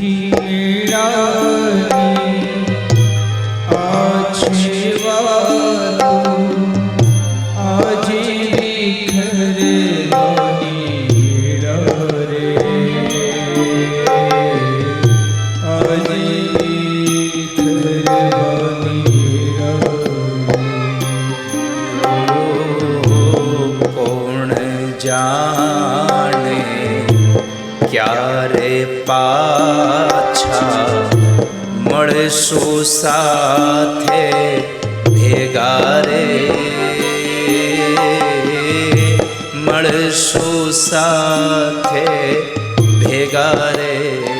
રે પાછા મળશું સાથે ભેગા રે. મળશું સાથે ભેગા રે.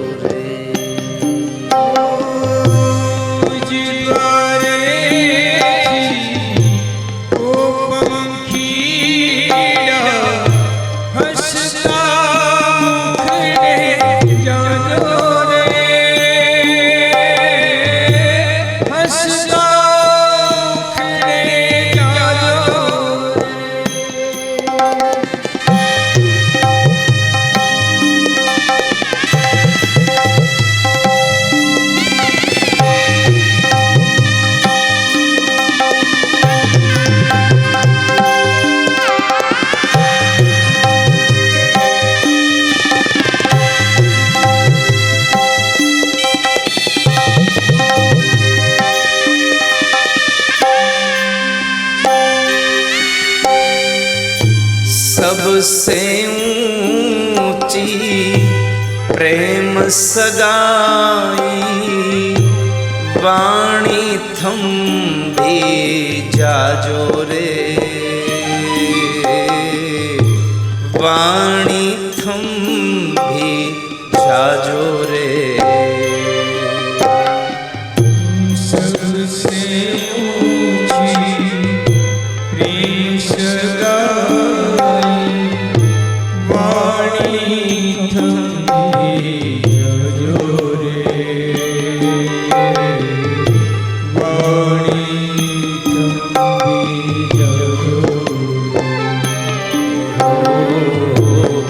सबसे ऊंची प्रेम सगाई वाणी थंभी जाजो रे वाणी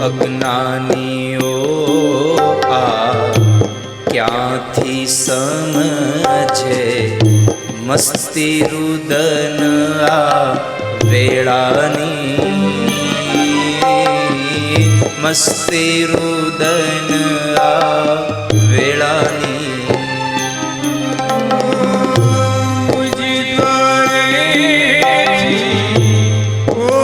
અજ્ઞાનીઓ આ ક્યાંથી સમજે? મસ્તી રુદન આ વેળાની. મસ્તી રુદન આ વેળાની. દ્વારેથી ઓ